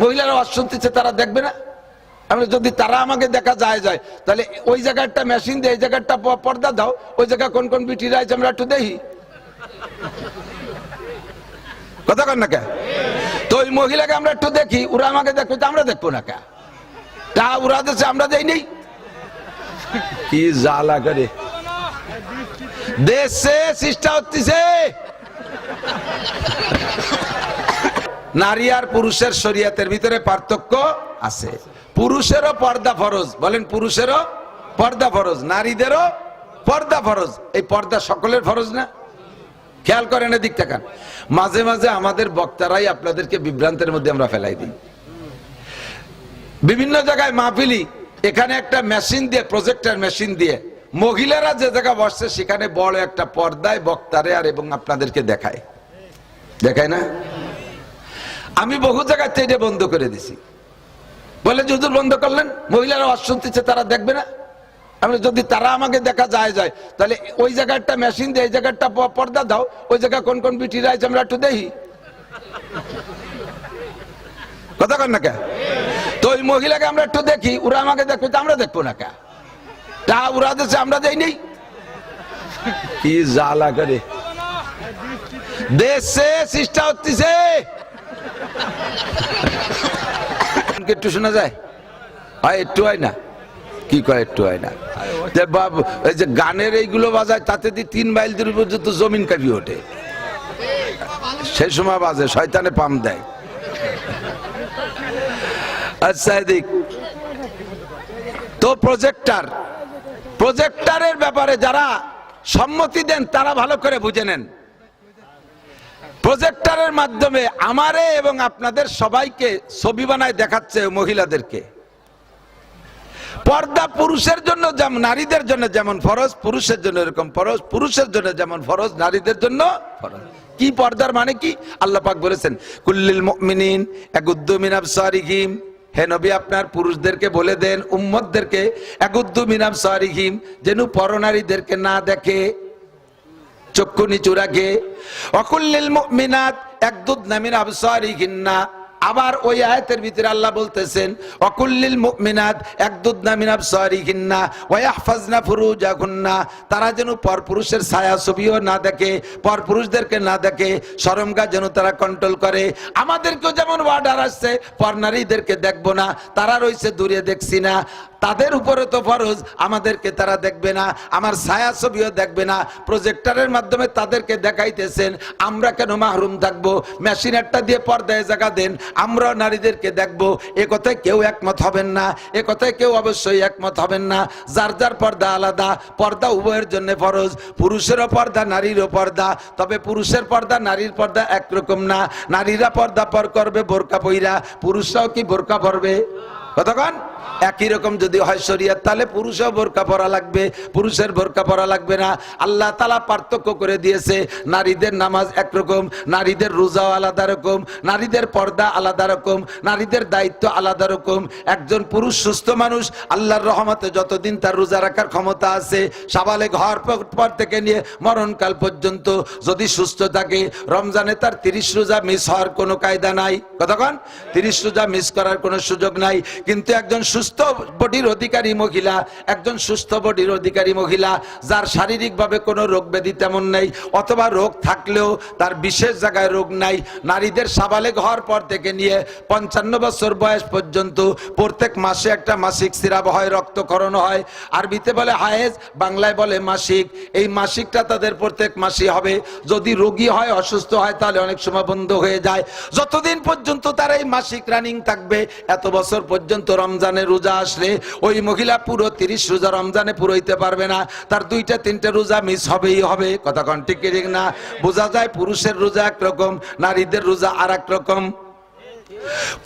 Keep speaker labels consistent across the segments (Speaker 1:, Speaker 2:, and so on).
Speaker 1: মহিলারা ওয়াজ শুনতেছে তারা দেখবে না? আমি যদি তারা আমাকে দেখা যায় যায়, তাহলে ওই জায়গাটা মেশিন দিয়ে, এই জায়গাটা পর্দা দাও, ওই জায়গা কোন কোন বিটিরা আছে আমরা একটু দেখি। কথা কন না কে? তো ওই মহিলাকে আমরা একটু দেখি, ওরা আমাকে দেখবে আমরা দেখব না কে? তা ওরা দেশে আমরা দেই নেই। কি জ্বালা করে। দেশে সৃষ্টা হচ্ছে নারী আর পুরুষের শরীয়তের ভিতরে পার্থক্য আছে। পুরুষেরও পর্দা ফরজ। বলেন পুরুষেরও পর্দা ফরজ, নারীদেরও পর্দা ফরজ। এই পর্দা সকলের ফরজ না? খেয়াল করেন এদিক তাকান। মাঝে মাঝে আমাদের বক্তারাই আপনাদেরকে বিভ্রান্তের মধ্যে আমরা ফেলাই দিই। বিভিন্ন জায়গায় মাহফিলি এখানে একটা মেশিন দিয়ে, প্রজেক্টার মেশিন দিয়ে মহিলারা যে জায়গা বসছে সেখানে বড় একটা পর্দায় বক্তারে আর এবং আপনাদেরকে দেখায়। দেখায় না? আমি বহু জায়গায় এটা বন্ধ করে দিছি। বলে যদুর বন্ধ করলেন মহিলারা ওয়াজ শুনতেছে তারা দেখবে না। আমি যদি তারা আমাকে দেখা যায় যায়, তাহলে ওই জায়গাটা মেশিন দিয়ে, এই জায়গাটা পর্দা দাও, ওই জায়গা কোন কোন বিটিরা আছে আমরা একটু দেখি। কথা কন না কে? তো ওই মহিলাকে আমরা একটু দেখি, ওরা আমাকে দেখবে তো আমরা দেখব না কে? তা ওরা দেশে আমরা যাই নেই। কি জ্বালা করে। দেশে সৃষ্টা হচ্ছে একটু শোনা যায়? হয় একটু হয় না। কি কয় একটু হয় না? বাব- এই যে গানের এইগুলো বাজায়, তাতে দিয়ে তিন মাইল দূর পর্যন্ত জমিন কাঁপি ওঠে। সেই সময় বাজে, শয়তানে পাম দেয়। আচ্ছা এদিক তো প্রজেক্টার প্রজেক্টারের ব্যাপারে যারা সম্মতি দেন, তারা ভালো করে বুঝে নেন। প্রজেক্টরের মাধ্যমে আমারে এবং আপনাদের সবাইকে ছবি বানায় দেখাচ্ছে মহিলাদেরকে। পর্দা পুরুষের জন্য যেমন, নারীদের জন্য যেমন ফরজ, পুরুষের জন্য এরকম ফরজ, পুরুষের জন্য যেমন ফরজ, নারীদের জন্য ফরজ। কি পর্দার মানে কি? আল্লাহ পাক বলেছেন, কুল্লিল মুমিনিন এগুদ্দু মিন আবসারিহিম হে নবী, আপনার পুরুষদেরকে বলে দেন, উম্মতদেরকে, এগুদ্দু মিন আবসারিহিম যেন পরনারীদেরকে না দেখে। চক্ষু নিচু রাখে। অকুল্লিল মুমিনাত একদুদ নামিন আবসারিহিন্না। আবার ওই আয়াতের ভিতরে আল্লাহ বলতেছেন, অকুল্লিল মুমিনাত একদুদ নামিন আবসারিহিন্না ওয়া ইয়াহফাজনা ফুরুজাহুন্না। তারা যেন পরপুরুষের ছায়া ছবিও না দেখে, পরপুরুষদেরকে না দেখে শরমগা যেন তারা কন্ট্রোল করে। আমাদেরকেও যেমন অর্ডার আসছে, পরনারীদেরকে দেখব না, তারা রয়েছে দূরে দেখছি না। তাদের উপরে তো ফরজ, আমাদেরকে তারা দেখবে না, আমার ছায়া ছবিও দেখবে না প্রজেক্টরের মাধ্যমে তাদেরকে দেখাইতেছেন, আমরা কেন মাহরুম থাকব? মেশিনারটা দিয়ে পর্দায় জায়গা দেন, আমরাও নারীদেরকে দেখব। এ কথায় কেউ একমত হবেন না, এ কথায় কেউ অবশ্যই একমত হবেন না। যার যার পর্দা আলাদা, পর্দা উভয়ের জন্য ফরজ, পুরুষেরও পর্দা, নারীরও পর্দা। তবে পুরুষের পর্দা, নারীর পর্দা একরকম না। নারীরা পর্দা পর করবে, বোরকা পইরা। পুরুষরাও কি বোরকা পরবে? কতক্ষণ? একই রকম যদি হয় শরিয়াত, তাহলে পুরুষও বোরকা পরা লাগবে, পুরুষের বোরকা পরা লাগবে না। আল্লাহ তালা পার্থক্য করে দিয়েছে, নারীদের নামাজ একরকম, নারীদের রোজাও আলাদা রকম, নারীদের পর্দা আলাদা রকম, নারীদের দায়িত্ব আলাদা রকম। একজন পুরুষ সুস্থ মানুষ, আল্লাহর রহমতে যতদিন তার রোজা রাখার ক্ষমতা আছে সাবালে ঘর পর থেকে নিয়ে মরণকাল পর্যন্ত যদি সুস্থ থাকে, রমজানে তার তিরিশ রোজা মিস হওয়ার কোনো কায়দা নাই। কতক্ষণ? তিরিশ রোজা মিস করার কোনো সুযোগ নাই। কিন্তু একজন সুস্থ বডির অধিকারী মহিলা, একজন সুস্থ বডির অধিকারী মহিলা, যার শারীরিকভাবে কোনো রোগ ব্যাধি তেমন নেই, অথবা রোগ থাকলেও তার বিশেষ জায়গায় রোগ নাই। নারীদের সাবালে হওয়ার পর থেকে নিয়ে পঞ্চান্ন বছর বয়স পর্যন্ত প্রত্যেক মাসে একটা মাসিক সিরাপ হয়, রক্তকরণ হয়। আরবিতে বলে হায়েজ, বাংলায় বলে মাসিক। এই মাসিকটা তাদের প্রত্যেক মাসে হবে। যদি রোগী হয়, অসুস্থ হয়, তাহলে অনেক সময় বন্ধ হয়ে যায়। যতদিন পর্যন্ত তার এই মাসিক রানিং থাকবে, এত বছর পর্যন্ত রমজানে রোজা আসলে ওই মহিলা পুরো তিরিশ রোজা রমজানে পুরোইতে পারবে না। তার দুইটা, তিনটা রোজা মিস হবেই হবে। কতক্ষণ ঠিক ঠিক না? বোঝা যায় পুরুষের রোজা একরকম, নারীদের রোজা আর রকম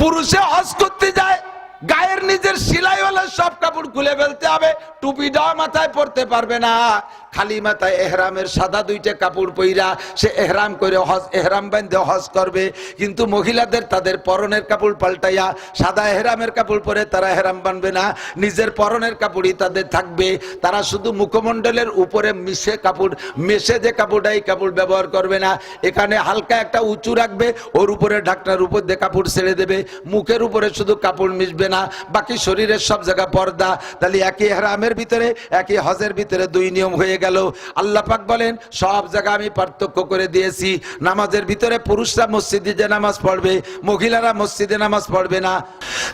Speaker 1: পুরুষে হজ করতে যায়, গায়ের নিজের সিলাই হলে সব কাপড় খুলে ফেলতে হবে, টুপিটাও মাথায় পড়তে পারবে না। খালি মাথায় এহরামের সাদা দুইটা কাপড় পইরা সে এহরাম করে হজ, এহরাম বান্ধে হজ করবে। কিন্তু মহিলাদের তাদের পরনের কাপড় পাল্টাইয়া সাদা এহরামের কাপড় পরে তারা এহরাম বানবে না। নিজের পরনের কাপড়ই তাদের থাকবে। তারা শুধু মুখমণ্ডলের উপরে মিশে কাপড়, মেশে যে কাপড়টা এই কাপড় ব্যবহার করবে না। এখানে হালকা একটা উঁচু রাখবে, ওর উপরে ঢাকনার উপর দিয়ে কাপড় ছেড়ে দেবে। মুখের উপরে শুধু কাপড় মিশবে না, বাকি শরীরের সব জায়গা পর্দা। তাহলে একই হেরামের ভিতরে, একই হজের ভিতরে দুই নিয়ম হয়ে গেল। আল্লাহ পাক বলেন, সব জায়গা আমি পার্থক্য করে দিয়েছি। নামাজের ভিতরে পুরুষরা মসজিদে যে নামাজ পড়বে, মহিলারা মসজিদে নামাজ পড়বে না।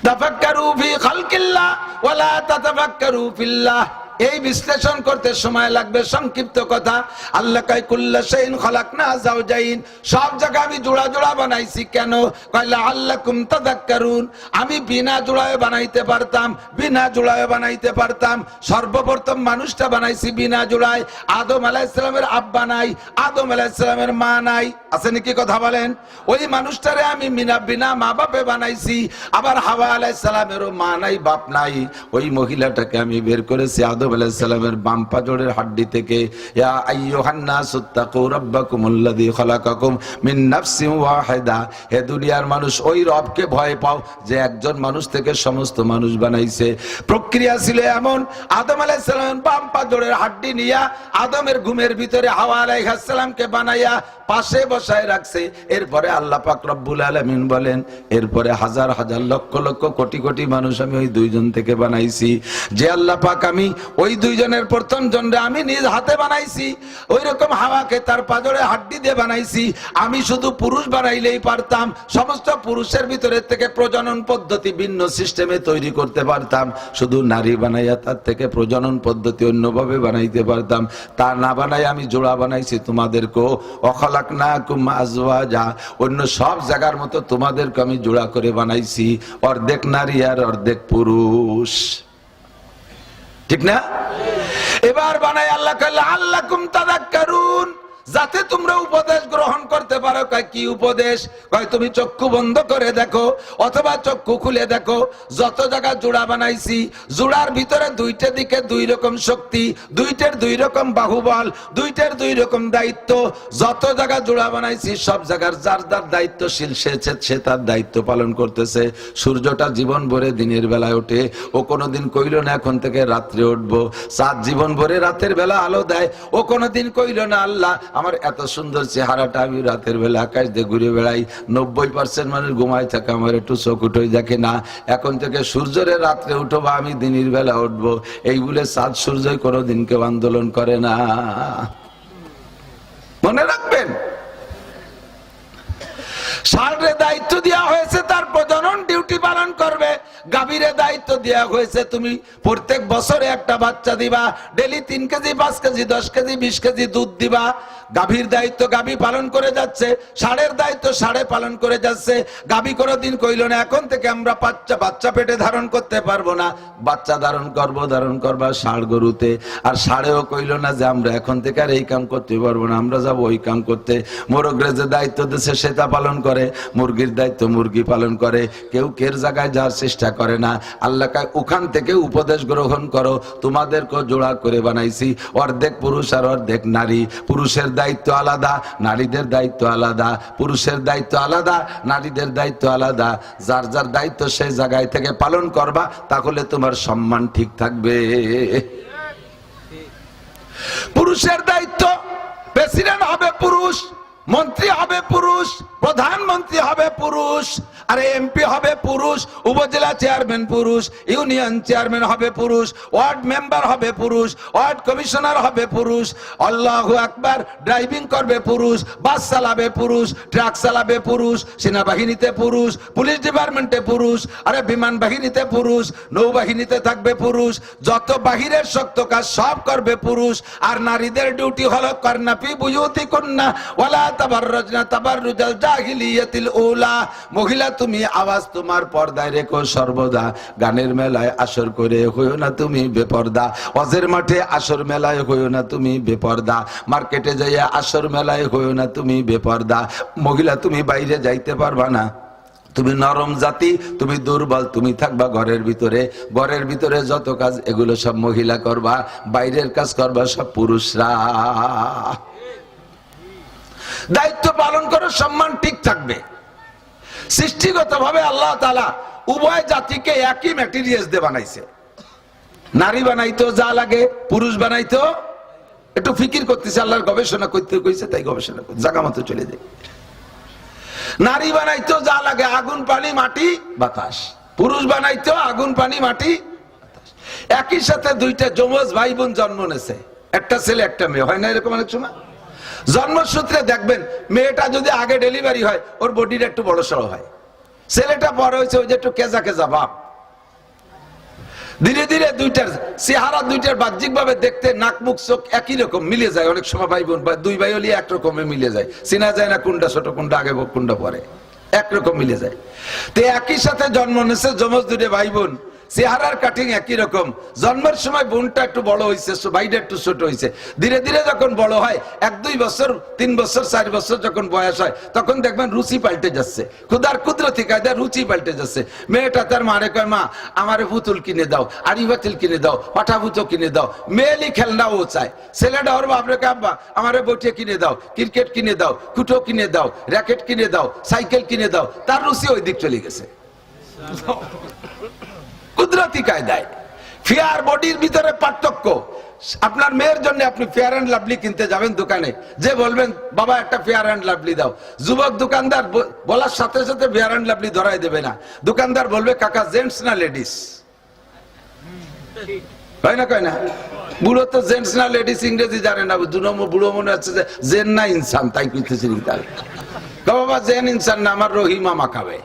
Speaker 1: তাফাক্কারু ফি খালকিল্লাহ ওয়ালা তাতাফাক্কারু ফিল্লাহ। এই বিশ্লেষণ করতে সময় লাগবে, সংক্ষিপ্ত কথা। আল্লাহ কাই কুল্লা সেইন খলাক না যাও যাইন সব জায়গা আমি জোড়া জোড়া বানাইছি। কেন? কয়লা আল্লাহ কুম তাদাক্কারুন। আমি বিনা জোড়ায় বানাইতে পারতাম, বিনা জোড়ায় বানাইতে পারতাম। সর্বপ্রথম মানুষটা বানাইছি বিনা জোড়ায়। আদম আলাইসালামের আব্বা নাই, আদম আলাইসালামের মা নাই। আছে নাকি কথা বলেন? ওই মানুষটারে আমি বিনা বিনা মা বাপে বানাইছি। আবার হাওয়া আলাইসালামেরও মা নাই, বাপ নাই। ওই মহিলাটাকে আমি বের করেছি আদম আলাইসালামের বাম পাজরের হাড্ডি থেকে, ইয়া মিন হে দুনিয়ার মানুষ, ওই রবকে ভয় পাও যে একজন মানুষ থেকে সমস্ত মানুষ বানাইছে। প্রক্রিয়া ছিল এমন, আদম পাজরের হাড্ডি নিয়া আদমের ঘুমের ভিতরে হাওয়া বানাইয়া পাশে বসায় রাখছে। এরপরে আল্লাহ পাক রব্বুল আলামিন বলেন, এরপরে হাজার হাজার লক্ষ লক্ষ, কোটি কোটি মানুষ আমি ওই দুইজন থেকে বানাইছি। যে আল্লাহ পাক আমি ওই দুইজনের প্রথম জনরে আমি নিজ হাতে বানাইছি। ওই রকম হাওয়াকে তার পাজরে হাড্ডি দিয়ে বানাইছি। আমি শুধু পুরুষ বানাইলেই পারতাম। সমস্ত পুরুষের ভিতরে থেকে প্রজনন পদ্ধতি ভিন্ন সিস্টেমে তৈরি করতে পারতাম। শুধু নারী বানাইয়া তার থেকে প্রজনন পদ্ধতি অন্যভাবে বানাইতে পারতাম। তা না বানাই আমি জোড়া বানাইছি তোমাদেরকেও। অখলাক না যা অন্য সব জায়গার মতো তোমাদেরকে আমি জোড়া করে বানাইছি। অর্ধেক নারী আর অর্ধেক পুরুষ। ঠিক না? এবার বানায় আল্লাহ আল্লাহ কুম তাদাক্কারুন। যাতে তোমরা উপদেশ গ্রহণ করতে পারো কি উপদেশ? কয়, তুমি চক্ষু বন্ধ করে দেখো, অথবা চক্ষু খুলে দেখো, যত জায়গা জোড়া বানাইছি, জোড়ার ভিতরে দুইটা দিকে দুই রকম শক্তি, দুইটার দুই রকম বাহুবল, দুইটার দুই রকম দায়িত্ব, যত জায়গা জোড়া বানাইছি, সব জায়গার যার যার দায়িত্বশীল, সে সে- তার দায়িত্ব পালন করতেছে। সূর্যটা জীবন ভরে দিনের বেলায় ওঠে, ও কোনোদিন কইল না, এখন থেকে রাত্রে উঠবো। চাঁদ জীবন ভরে রাতের বেলা আলো দেয়, ও কোনোদিন কইল না, আল্লাহ আমার এত সুন্দর চেহারাটা আমি রাতের বেলা আকাশ দিয়ে ঘুরে বেড়াই। নব্বই পার্সেন্ট মানুষ ঘুমায় থাকে, আমার একটু চোখ উঠে দেখে না। এখন থেকে সূর্যরে রাত্রে উঠো বা আমি দিনের বেলা উঠবো। এই বলে চাঁদ সূর্যই কোনোদিন কেউ আন্দোলন করে না। মনে রাখবেন? ষাঁড়রে দায়িত্ব দেওয়া হয়েছে, তার প্রজনন ডিউটি পালন করবে। গাভীরে দায়িত্ব দেওয়া হয়েছে, তুমি প্রত্যেক বছরে একটা বাচ্চা দিবা। ডেলি তিন কেজি, পাঁচ কেজি, দশ কেজি, বিশ কেজি দুধ দিবা। গাভীর দায়িত্ব গাভী পালন করে যাচ্ছে, ষাঁড়ের দায়িত্ব ষাঁড়ে পালন করে যাচ্ছে। গাভী কোনোদিন কইল না, এখন থেকে আমরা বাচ্চা বাচ্চা পেটে ধারণ করতে পারব না। বাচ্চা ধারণ করব, ধারণ করবা ষাঁড় গরুতে। আর ষাঁড়েও কইল না যে আমরা এখন থেকে আর এই কাম করতে পারব না, আমরা যাব ওই কাম করতে। মোরগরে যে দায়িত্ব দিচ্ছে সেটা পালন করে। মুরগির দায়িত্ব মুরগি পালন করে। কেউ কের জায়গায় যাওয়ার চেষ্টা করে না। আল্লাহ ওখান থেকে উপদেশ গ্রহণ করো। তোমাদেরকে জোড়া করে বানাইছি। অর্ধেক পুরুষ আর অর্ধেক নারী। পুরুষের দায়িত্ব আলাদা, নারীদের দায়িত্ব আলাদা, পুরুষের দায়িত্ব আলাদা, নারীদের দায়িত্ব আলাদা। যার যার দায়িত্ব সেই জায়গায় থেকে পালন করবা, তাহলে তোমার সম্মান ঠিক থাকবে। পুরুষের দায়িত্ব, প্রেসিডেন্ট হবে পুরুষ, মন্ত্রী হবে পুরুষ প্রধানমন্ত্রী হবে পুরুষ, আর এমপি হবে পুরুষ, উপজেলা চেয়ারম্যান পুরুষ, ইউনিয়ন চেয়ারম্যান হবে পুরুষ, ওয়ার্ড মেম্বার হবে পুরুষ, ওয়ার্ড কমিশনার হবে পুরুষ, আল্লাহ আকবার, ড্রাইভিং করবে পুরুষ, বাস চালাবে পুরুষ, ট্রাক চালাবে পুরুষ, সেনাবাহিনীতে পুরুষ, পুলিশ ডিপার্টমেন্টে পুরুষ, আরে বিমান বাহিনীতে পুরুষ, নৌবাহিনীতে থাকবে পুরুষ, যত বাহিরের শক্ত কাজ সব করবে পুরুষ, আর নারীদের ডিউটি হলো কর্ণাপি বুয়ুতি কন্যা ওয়ালা তাবাররাজনা তাবাররুজাল জাহিলিয়াতিল উলা, মহিলা তুমি আওয়াজ তোমার পর্দায় রেখো সর্বদা। গানের মেলায় আসর করে হইও না তুমি বেপর্দা। অজের মাঠে আসর মেলায় হইও না তুমি বেপর্দা। মার্কেটে যাইয়া আসর মেলায় হইও না তুমি বেপর্দা। মহিলা তুমি বাইরে যাইতে পারবা না। তুমি নরম জাতি, তুমি দুর্বল, তুমি থাকবা ঘরের ভিতরে। ঘরের ভিতরে যত কাজ, এগুলো সব মহিলা করবা। বাইরের কাজ করবা সব পুরুষরা। দায়িত্ব পালন করো, সম্মান ঠিক থাকবে। সৃষ্টিগত ভাবে আল্লাহ তালা উভয় জাতিকে একই ম্যাটেরিয়ালস দিয়ে বানাইছে। নারী বানাইতো, যা লাগে, পুরুষ বানাইতো। একটু ফিকির করতেছে, আল্লাহর গবেষণা করতে কইছে, তাই গবেষণা করতে জাগা মতো চলে যায়। নারী বানাইতো, যা লাগে, আগুন, পানি, মাটি, বাতাস। পুরুষ বানাইতো, আগুন, পানি, মাটি একই সাথে দুইটা যমজ ভাই বোন জন্ম নেছে একটা ছেলে, একটা মেয়ে। হয় না এরকম অনেক সময়? জন্মসূত্রে দেখবেন, মেয়েটা যদি আগে ডেলিভারি হয়, ওর বডিটা একটু বড় সড়ো হয়। ছেলেটা বড় হয়েছে, ওই যে একটু কেজা কেজা ভাব। ধীরে ধীরে দুইটার চেহারা, দুইটার বাহ্যিক ভাবে দেখতে নাক মুখ চোখ একই রকম, মিলে যায়। অনেক সময় ভাই বোন দুই ভাই হলে একরকমে মিলে যায়। চেনা যায় না কোনটা ছোট, কোনটা আগে কোনটা পরে। একরকম মিলে যায়। তো একই সাথে জন্ম নিয়েছে যমজ দুটো ভাই বোন চেহারার কাটিং একই রকম। জন্মের সময় বোনটা একটু বড় হয়েছে ভাইটা একটু ছোট হয়েছে ধীরে ধীরে যখন বড় হয়, এক, দুই বছর, তিন বছর, চার বছর যখন বয়স হয়, তখন দেখবেন রুচি পাল্টে যাচ্ছে। খুদার কুদরতি কায়দা রুচি পাল্টে যাচ্ছে। মেয়েটা তার মারে কয়, মা, আমারে পুতুল কিনে দাও, আড়ি বাতিল কিনে দাও পাঠা ভুতো কিনে দাও মেয়েলি খেলনা ও চায়। ছেলেটা ওর বাপরে কাব্বা আমারে বইটে কিনে দাও, ক্রিকেট কিনে দাও, কুটো কিনে দাও, র্যাকেট কিনে দাও, সাইকেল কিনে দাও। তার রুচি ওই দিক চলে গেছে। কুদরতি কায়দায়। ফেয়ার বডির ভিতরে পার্থক্য। আপনার মেয়ের জন্য আপনি ফেয়ার অ্যান্ড লাভলি কিনতে যাবেন দোকানে। যে বলবেন, বাবা, একটা ফেয়ার অ্যান্ড লাভলি দাও। যুবক দোকানদার বলার সাথে সাথে ফেয়ার অ্যান্ড লাভলি ধরাই দেবে না। দোকানদার বলবে, কাকা জেন্টস না লেডিস হয় না, কয় না? বুড়ো তো জেন্টস না লেডিস ইংরেজি জানে না। বুড়ো মনে হচ্ছে যে জেন না ইনসান। তাই কইতেছি তার বাবা জেন ইনসান না, আমার রহিমা মাখাবে।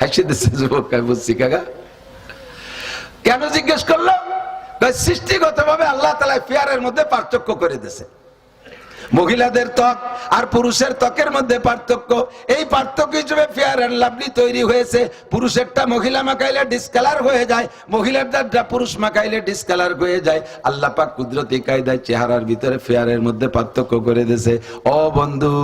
Speaker 1: হাসি দিচ্ছে যুবক, বুঝছি, কাকা? কেন জিজ্ঞেস করল? সৃষ্টিগত ভাবে আল্লাহ তালা ফেয়ারের মধ্যে পার্থক্য করে দিয়েছে। মহিলাদের ত্বক আর পুরুষের ত্বকের মধ্যে পার্থক্য। এই পার্থক্য হিসেবে ফেয়ার অ্যান্ড লাভলি তৈরি হয়েছে। পুরুষেরটা মহিলা মাখাইলে ডিসকালার হয়ে যায় মহিলারটা পুরুষ মাখাইলে ডিসকালার হয়ে যায়। আল্লাহ পাক কুদরতি কায়দায় চেহারার ভিতরে ফেয়ারের মধ্যে পার্থক্য করে দিয়েছে। ও বন্ধু,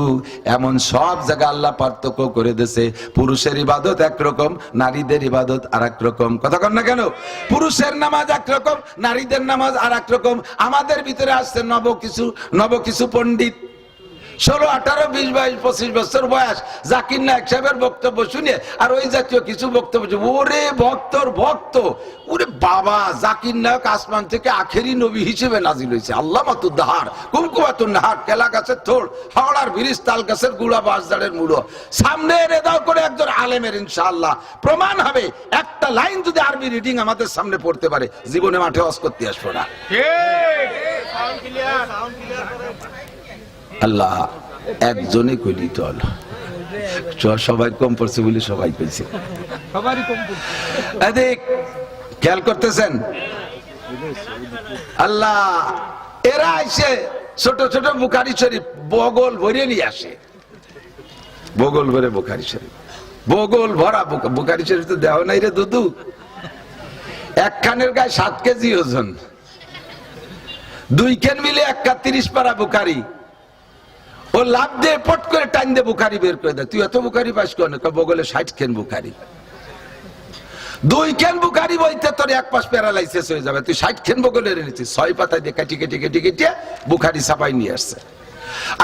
Speaker 1: এমন সব জায়গা আল্লাহ পার্থক্য করে দিয়েছে। পুরুষের ইবাদত একরকম, নারীদের ইবাদত আর রকম কথা কন না কেন? পুরুষের নামাজ একরকম, নারীদের নামাজ আর রকম আমাদের ভিতরে আসছে নব কিছু নব কিছু পণ্ডিত। ষোলো আঠারো বিশ বাইশ পঁচিশ বছর বয়স। জাকির নায়ক সাহেবের বক্তব্য শুনে আর ওই জাতীয় কিছু বক্তব্য ওরে ভক্তর ভক্ত ওরে বাবা জাকির নায়ক আসমান থেকে আখেরি নবী হিসেবে নাজিল হয়েছে। আল্লাহ মাতুদ্দাহার কুমকুমাতুর নাহার কেলা গাছের থোড় হাওড়ার ব্রিজ তাল গাছের গুড়া বাসদারের মুড়ো। সামনে এনে দাও করে একজন আলেমের ইনশাআল্লাহ। প্রমাণ হবে একটা লাইন যদি আরবি রিডিং আমাদের সামনে পড়তে পারে জীবনে মাঠে অস করতে আসব না। আল্লাহ একজনে কইলি চল। সবাই কম পড়ছে বলে সবাই পেয়েছে এদিক খেয়াল করতেছেন? আল্লাহ এরা এসে ছোট ছোট বুখারি শরীফ বগল ভরে নিয়ে আসে। বগল ভরে বুখারি শরীফ। বগল ভরা বুখারি শরীফ তো দেওয়া নাই রে দুদু। এক খানের গায়ে সাত কেজি ওজন। দুই কেন মিলে এক তিরিশ পারা বুখারি। ও লাভ দিয়ে পট করে টাইম দিয়ে বুখারি বের করে দেয়। তুই এত বুখারি পাস কর না বগলে ষাট খেন বুখারি? দুই কেন বুখারি বইতে তোর এক পাশ প্যারালাইসিস হয়ে যাবে। তুই ষাট কেন বগলে এনেছিস ছয় পাতায় দিয়ে কেটে কেটে কেটে কেটে বুখারি ছাপাই নিয়ে আসছে।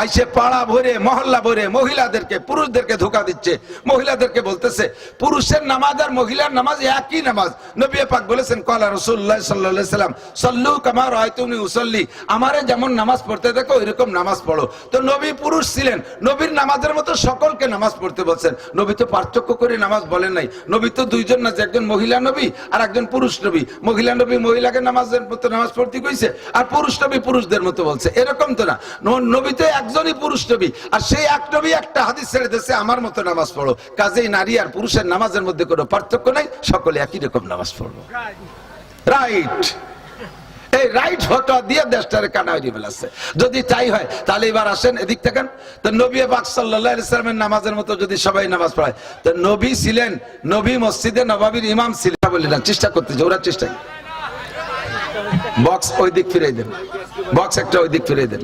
Speaker 1: আইসে পাড়া ভরে, মহল্লা ভরে মহিলাদেরকে, পুরুষদেরকে ধোকা দিচ্ছে। মহিলাদেরকে বলতেছে, পুরুষের নামাজ আর মহিলার নামাজ একই নামাজ। নবী পাক বলেছেন, কলা রসুল্লাহ সাল্লাহ সাল্লাম সল্লু কামার হয় তুমি উসল্লি। আমারে যেমন নামাজ পড়তে দেখো, ওইরকম নামাজ পড়ো। তো নবী পুরুষ ছিলেন, নবীর নামাজের মতো সকলকে নামাজ পড়তে বলছেন। নবী তো পার্থক্য করে নামাজ বলেন নাই। নবী তো দুইজন না, যে একজন মহিলা নবী আর একজন পুরুষ নবী। মহিলা নবী মহিলাকে নামাজের মতো নামাজ পড়তে কইছে, আর পুরুষ নবী পুরুষদের মতো বলছে। এরকম তো না। নবী তো একজনই পুরুষ নবী। আর সেই এক নবী একটা হাদিস ছেড়ে দিয়েছে, আমার মতো নামাজ পড়ো। কাজেই নারী আর পুরুষের নামাজের মধ্যে কোনো পার্থক্য নাই, সকলে একই রকম নামাজ পড়ব। রাইট এই রাইট ফটো দিয়ে দেশটারে কানা হয়ে ফেলাচ্ছে যদি তাই হয়, তাহলে এবার আসেন এদিক থেকে তো নবী পাক সাল্লাল্লাহু আলাইহি সাল্লামের নামাজের মতো যদি সবাই নামাজ পড়ায়, তো নবী ছিলেন, নবী মসজিদে নবাবির ইমাম ছিলেন। বলি না, চেষ্টা করতেছে ওরা চেষ্টা বক্স ওই দিক ফিরে দেন। বক্স একটা ওই দিক ফিরে দেন।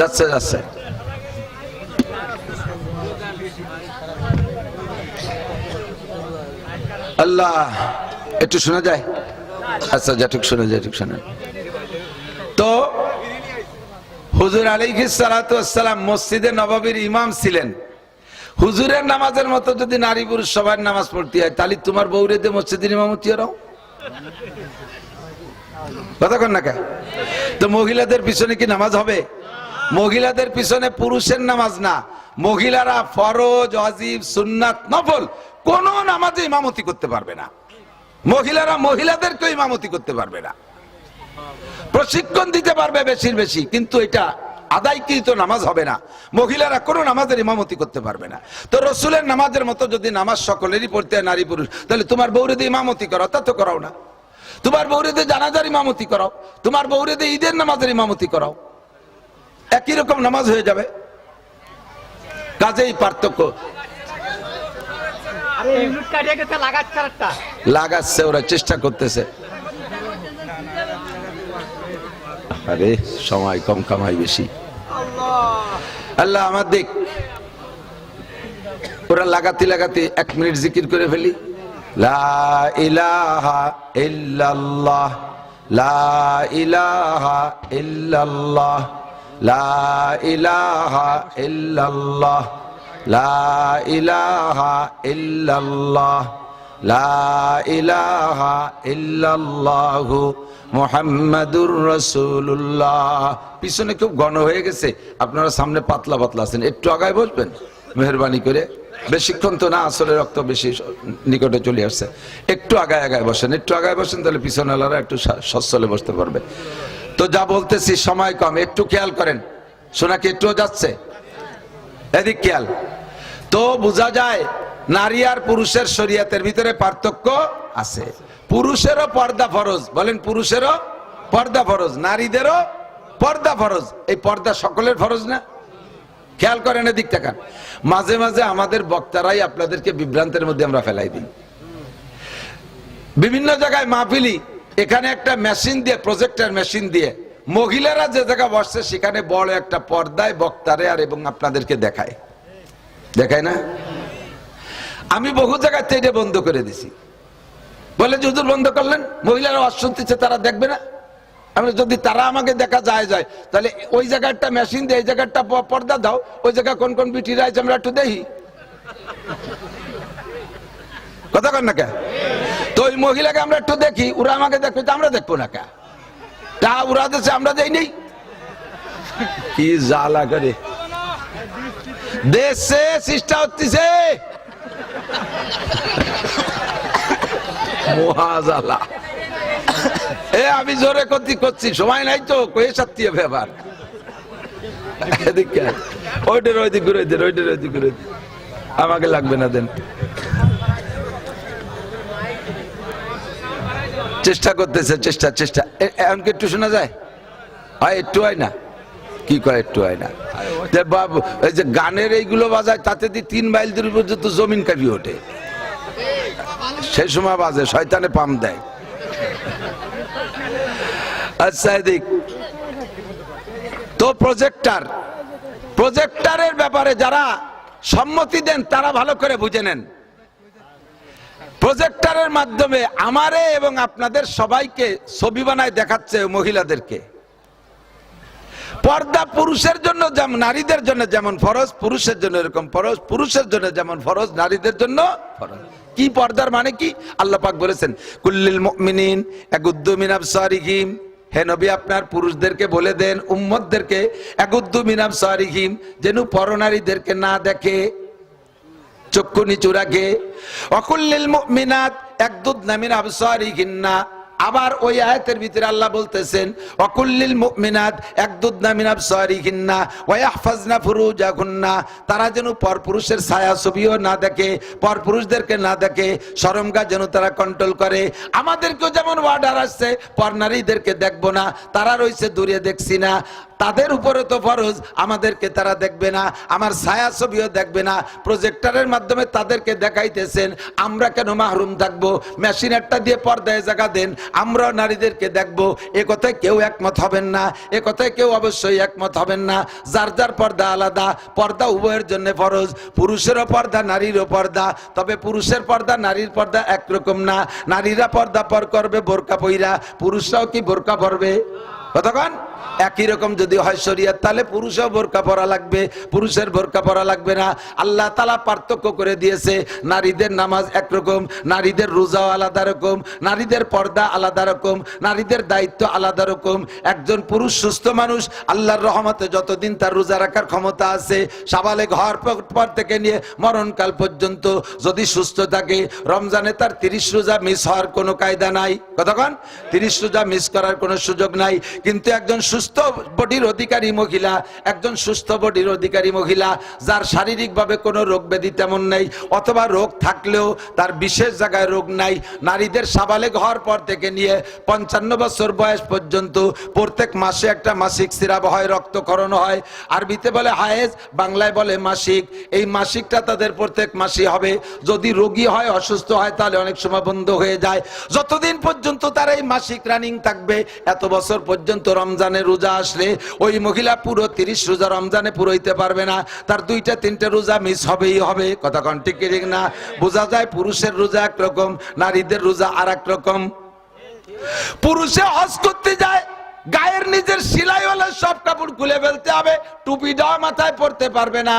Speaker 1: যাচ্ছে যাচ্ছে। আল্লাহ, একটু শোনা যায়? আচ্ছা যেটুক শোনা যায়, ঠিক শোনা তো, হুজুর আলিকি সালাম মসজিদে নবাবীর ইমাম ছিলেন। হুজুরের নামাজের মতো যদি নারী পুরুষ সবার নামাজ পড়তে হয়, তাহলে তোমার বৌরেতে মসজিদের ইমামতি কথা কতক্ষণ না তো মহিলাদের পিছনে কি নামাজ হবে? মহিলাদের পিছনে পুরুষের নামাজ না। মহিলারা ফরজ অজিব সুন্নাত, নফল, কোন নামাজে ইমামতি করতে পারবে না। মহিলারা মহিলাদেরকে ইমামতি করতে পারবে না। প্রশিক্ষণ দিতে পারবে বেশির বেশি, কিন্তু এটা আদায়কৃত নামাজ হবে না। মহিলারা কোনো নামাজের ইমামতি করতে পারবে না। তো রসুলের নামাজের মতো যদি নামাজ সকলেরই পড়তে হয়, নারী পুরুষ, তাহলে তোমার বৌরে দিয়ে ইমামতি করো, তা তো করাও না। তোমার বৌরে দিয়ে জানাজার ইমামতি করাও। তোমার বৌরে দিয়ে ঈদের নামাজের ইমামতি করাও। একই রকম নামাজ হয়ে যাবে। কাজেই পার্থক্য।
Speaker 2: লাগাচ্ছে
Speaker 1: লাগাচ্ছে ওরা চেষ্টা করতেছে। আরে সময় কম কামাই বেশি। আল্লাহ আমার দিক। ওরা লাগাতে লাগাতে এক মিনিট জিকির করে ফেলি। লা ইলাহা ইল্লাল্লাহ লা ইলাহা ইল্লাল্লাহ। লা ইলাহা লা ইলাহা লা ইলাহা মুহাম্মাদুর পিছনে খুব ঘন হয়ে গেছে, আপনারা সামনে পাতলা পাতলা আছেন, একটু আগায় বসবেন, মেহরবানি করে। বেশিক্ষণ তো না আসলে রক্ত বেশি নিকটে চলে আসছে। একটু আগায় আগায় বসেন, একটু আগায় বসেন, তাহলে পিছনে একটু সচ্ছলে বসতে পারবে। তো যা বলতেছি সময় কম, একটু খেয়াল করেন। শোনা কি একটু যাচ্ছে? এদিক খেয়াল। তো বোঝা যায় নারী আর পুরুষের শরীয়তের ভিতরে পার্থক্য আছে। পুরুষেরও পর্দা ফরজ, বলেন পুরুষেরও পর্দা ফরজ, নারীদেরও পর্দা ফরজ। এই পর্দা সকলের ফরজ না? খেয়াল করেন এদিক তাকান। মাঝে মাঝে আমাদের বক্তারাই আপনাদেরকে বিভ্রান্তের মধ্যে আমরা ফেলাই দিই। বিভিন্ন জায়গায় মাহফিলি এখানে একটা মেশিন দিয়ে প্রজেক্টর মেশিন দিয়ে মহিলারা যে জায়গা বসছে, সেখানে বড় একটা পর্দায় বক্তারে আর এবং আপনাদেরকে দেখায়। দেখায় না? আমি বহু জায়গায় এটা বন্ধ করে দিছি। বলে যদুর বন্ধ করলেন? মহিলারা ওয়াজ তারা দেখবে না? আমি যদি তারা আমাকে দেখা যায় যায়, তাহলে ওই জায়গাটা মেশিন দিয়ে, এই জায়গাটা পর্দা দাও, ওই জায়গা কোন কোন বিটিরা আছে আমরা একটু দেখি। কথা কন না কে? তো ওই মহিলাকে আমরা একটু দেখি, ওরা আমাকে দেখবে তো আমরা দেখব না কে? তা ওরা দেশে আমরা যাই নেই। কি জ্বালা করে। দেশে চেষ্টা হচ্ছে। মহাজালা এ আমি জোরে করছি করছি, সময় নাই তো কয়ে সাথী ব্যাপার। ওইটার ওই দিক ঘুরে দেন, ওইটার ওই দিক ঘুরে দেন। আমাকে লাগবে না দেন। চেষ্টা করতেছে, চেষ্টা চেষ্টা। এ- এখন কি একটু শোনা যায়? হয় একটু হয় না? কি কয় একটু হয় না? বাবু, এই যে গানের এইগুলো বাজায়, তাতে দিয়ে তিন মাইল দূর পর্যন্ত জমিন কাটি ওঠে। সেই সময় বাজে, শয়তানে পাম দেয়। আচ্ছা এদিক। তো প্রজেক্টার প্রজেক্টারের ব্যাপারে যারা সম্মতি দেন, তারা ভালো করে বুঝে নেন। প্রজেক্টারের মাধ্যমে আমারে এবং আপনাদের সবাইকে ছবি বানায় দেখাচ্ছে মহিলাদেরকে। পর্দা পুরুষের জন্য যেমন, নারীদের জন্য যেমন ফরজ, পুরুষের জন্য এরকম ফরজ, পুরুষের জন্য যেমন ফরজ, নারীদের জন্য ফরজ। কি পর্দার মানে কি? আল্লাহ পাক বলেছেন, কুল্লিল মুমিনিন ইয়াগুদ্দু মিন আবসারিহিম হে নবী, আপনার পুরুষদেরকে বলে দেন, উম্মতদেরকে ইয়াগুদ্দু মিন আবসারিহিম যেন পরনারীদেরকে না দেখে। চক্ষু নিচু রাখে। অকুল্লিল মিনাত এক একদুদ নামিন আবসারিহিন্না। আবার ওই আয়াতের ভিতরে আল্লাহ বলতেছেন, অকুল্লিল মুমিনাত একদুদ নামিন আবসারিহিন্না ওয়া ইয়াহফাজনা ফুরুজাহুন্না। তারা যেন পরপুরুষের ছায়া ছবিও না দেখে, পরপুরুষদেরকে না দেখে শরমগা যেন তারা কন্ট্রোল করে। আমাদেরকেও যেমন ওয়ার্ডার আসছে পর নারীদেরকে দেখব না, তারা রয়েছে দূরে দেখছি না। তাদের উপরে তো ফরজ, আমাদেরকে তারা দেখবে না, আমার ছায়া ছবিও দেখবে না। প্রজেক্টরের মাধ্যমে তাদেরকে দেখাইতেছেন, আমরা কেন মাহরুম থাকব? মেশিন একটা দিয়ে পর্দায় জায়গা দেন আমরাও নারীদেরকে দেখব, এ কথায় কেউ একমত হবেন না, এ কথায় কেউ অবশ্যই একমত হবেন না। যার যার পর্দা আলাদা, পর্দা উভয়ের জন্য ফরজ, পুরুষেরও পর্দা, নারীরও পর্দা। তবে পুরুষের পর্দা, নারীর পর্দা একরকম না। নারীরা পর্দা পর করবে, বোরকা পইরা। পুরুষরাও কি বোরকা পরবে? কতক্ষণ একই রকম যদি হয় শরিয়াত, তাহলে পুরুষও বোরকা পরা লাগবে, পুরুষের বোরকা পরা লাগবে না। আল্লাহ তালা পার্থক্য করে দিয়েছে, নারীদের নামাজ একরকম, নারীদের রোজাও আলাদা রকম, নারীদের পর্দা আলাদা রকম, নারীদের দায়িত্ব আলাদা রকম। একজন পুরুষ সুস্থ মানুষ, আল্লাহর রহমতে যতদিন তার রোজা রাখার ক্ষমতা আছে, সাবালে ঘর পর থেকে নিয়ে মরণকাল পর্যন্ত যদি সুস্থ থাকে, রমজানে তার তিরিশ রোজা মিস হওয়ার কোনো কায়দা নাই। কতক্ষণ তিরিশ রোজা মিস করার কোনো সুযোগ নাই। কিন্তু একজন সুস্থ বডির অধিকারী মহিলা, একজন সুস্থ বডির অধিকারী মহিলা, যার শারীরিকভাবে কোনো রোগ ব্যাধি তেমন নেই, অথবা রোগ থাকলেও তার বিশেষ জায়গায় রোগ নাই। নারীদের সাবালেগ হওয়ার পর থেকে নিয়ে পঞ্চান্ন বছর বয়স পর্যন্ত প্রত্যেক মাসে একটা মাসিক সিরাপ হয় রক্তকরণ হয়। আরবিতে বলে হায়েজ, বাংলায় বলে মাসিক। এই মাসিকটা তাদের প্রত্যেক মাসে হবে। যদি রোগী হয়, অসুস্থ হয়, তাহলে অনেক সময় বন্ধ হয়ে যায়। যতদিন পর্যন্ত তার এই মাসিক রানিং থাকবে, এত বছর পর্যন্ত রমজানের রোজা আসলে ওই মহিলা পুরো তিরিশ রোজা রমজানে পুরোইতে পারবে না। তার দুইটা, তিনটা রোজা মিস হবেই হবে। কথা কন ঠিক ঠিক না? বোঝা যায় পুরুষের রোজা একরকম, নারীদের রোজা আর রকম পুরুষে হজ করতে যায়, গায়ের নিজের সিলাই হলে সব কাপড় খুলে ফেলতে হবে টুপিটা মাথায় পরতে পারবে না।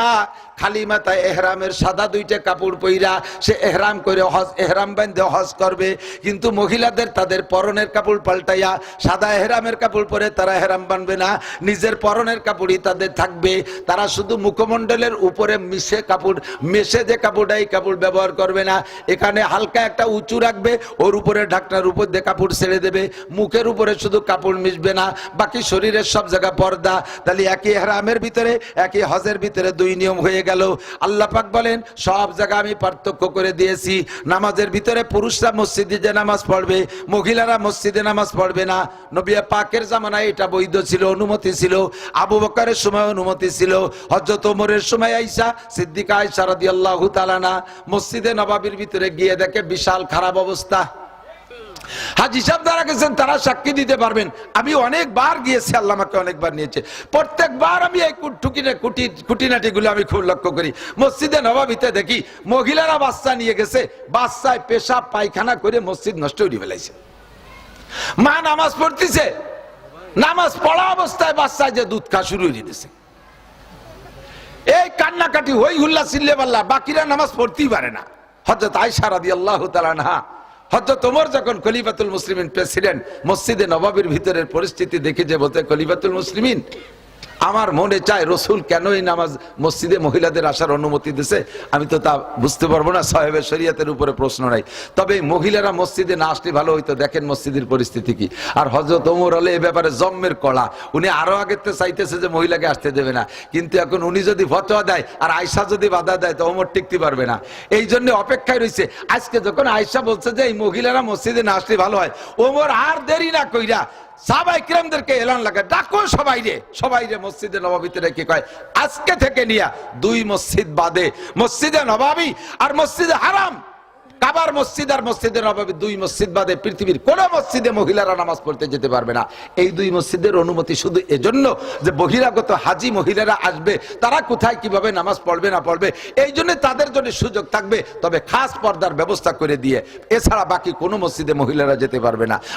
Speaker 1: খালি মাথায় এহরামের সাদা দুইটা কাপড় পইরা সে এহরাম করে হজ, এহরাম বান্ধে হজ করবে। কিন্তু মহিলাদের তাদের পরনের কাপড় পাল্টাইয়া সাদা এহরামের কাপড় পরে তারা এহরাম বানবে না। নিজের পরনের কাপড়ই তাদের থাকবে। তারা শুধু মুখমণ্ডলের উপরে মিশে কাপড়, মেশে যে কাপড়টা এই কাপড় ব্যবহার করবে না। এখানে হালকা একটা উঁচু রাখবে, ওর উপরে ঢাকনার উপর দিয়ে কাপড় ছেড়ে দেবে। মুখের উপরে শুধু কাপড় মিশবে না, বাকি শরীরের সব জায়গা পর্দা। তাহলে একই হেরামের ভিতরে, একই হজের ভিতরে দুই নিয়ম হয়ে গেল। আল্লাহ পাক বলেন, সব জায়গা আমি পার্থক্য করে দিয়েছি। নামাজের ভিতরে পুরুষরা মসজিদে যে নামাজ পড়বে, মহিলারা মসজিদে নামাজ পড়বে না। নবিয়া পাকের জামানায় এটা বৈধ ছিল, অনুমতি ছিল। আবু বকারের সময় অনুমতি ছিল। হজরত ওমরের সময় আইসা, সিদ্দিকা আইসা রাদিয়াল্লাহু তাআলা মসজিদে নবাবির ভিতরে গিয়ে দেখে বিশাল খারাপ অবস্থা। হাজি সাহেব যারা গেছেন, তারা সাক্ষী দিতে পারবেন। আমি অনেকবার গিয়েছি, আল্লাহ আমাকে অনেকবার নিয়েছে। প্রত্যেকবার আমি এই টুকিনে কুটি খুঁটিনাটি গুলো আমি খুব লক্ষ্য করি। মসজিদে নবাবিতে দেখি, মহিলারা বাচ্চা নিয়ে গেছে, বাচ্চায় পেশাব, পায়খানা করে মসজিদ নষ্ট করে ফেলাইছে। মা নামাজ পড়তেছে, নামাজ পড়া অবস্থায় বাচ্চায় যে দুধ খা শুরু হয়ে দিতেছে এই কান্নাকাটি, হই হুল্লা, সিল্লে পাল্লা বাকিরা নামাজ পড়তেই পারে না। হজরত আয়সা রাদি আল্লাহ তালা হয়তো তোমার যখন কলিবাতুল মুসলিমিন প্রেসিডেন্ট মসজিদে নবাবের ভিতরের পরিস্থিতি দেখে যে বলতে কলিবাতুল মুসলিমিন আমার মনে চায় রসুল কেন এই নামাজ মসজিদে মহিলাদের আসার অনুমতি দিছে? আমি তো তা বুঝতে পারব না, সাহেবের শরিয়াতের উপরে প্রশ্ন নাই। তবে মহিলারা মসজিদে না আসলে ভালো হইতো, দেখেন মসজিদের পরিস্থিতি কি। আর হজরত ওমর হলে এ ব্যাপারে জম্মের কলা, উনি আরও আগে তো চাইতেছে যে মহিলাকে আসতে দেবে না। কিন্তু এখন উনি যদি ফতোয়া দেয় আর আয়সা যদি বাধা দেয়, তো ওমর টিকতে পারবে না। এই জন্য অপেক্ষায় রয়েছে আজকে যখন আয়সা বলছে যে এই মহিলারা মসজিদে না আসলে ভালো হয়, ওমর আর দেরি না কইরা সাহাবাই কিরামদেরকে এলান লাগে ডাকো সবাই রে সবাই রে মসজিদে নবাবিতে রেখে কয়, আজকে থেকে নিয়া দুই মসজিদ বাদে, মসজিদে নবাবি আর মসজিদে হারাম। কাবার মসজিদ আর মসজিদে নবাবী দুই মসজিদ বাদে, পৃথিবীর কোন মসজিদে মহিলারা নামাজ পড়তে যেতে পারবে না। এই দুই মসজিদের অনুমতি শুধু এজন্য যে বহিরাগত হাজি মহিলারা আসবে, তারা কোথায় কীভাবে নামাজ পড়বে না পড়বে, এই জন্য তাদের জন্য সুযোগ থাকবে, তবে খাস পর্দার ব্যবস্থা করে দিয়ে। এছাড়া বাকি কোনো মসজিদে মহিলারা যেতে পারবে না।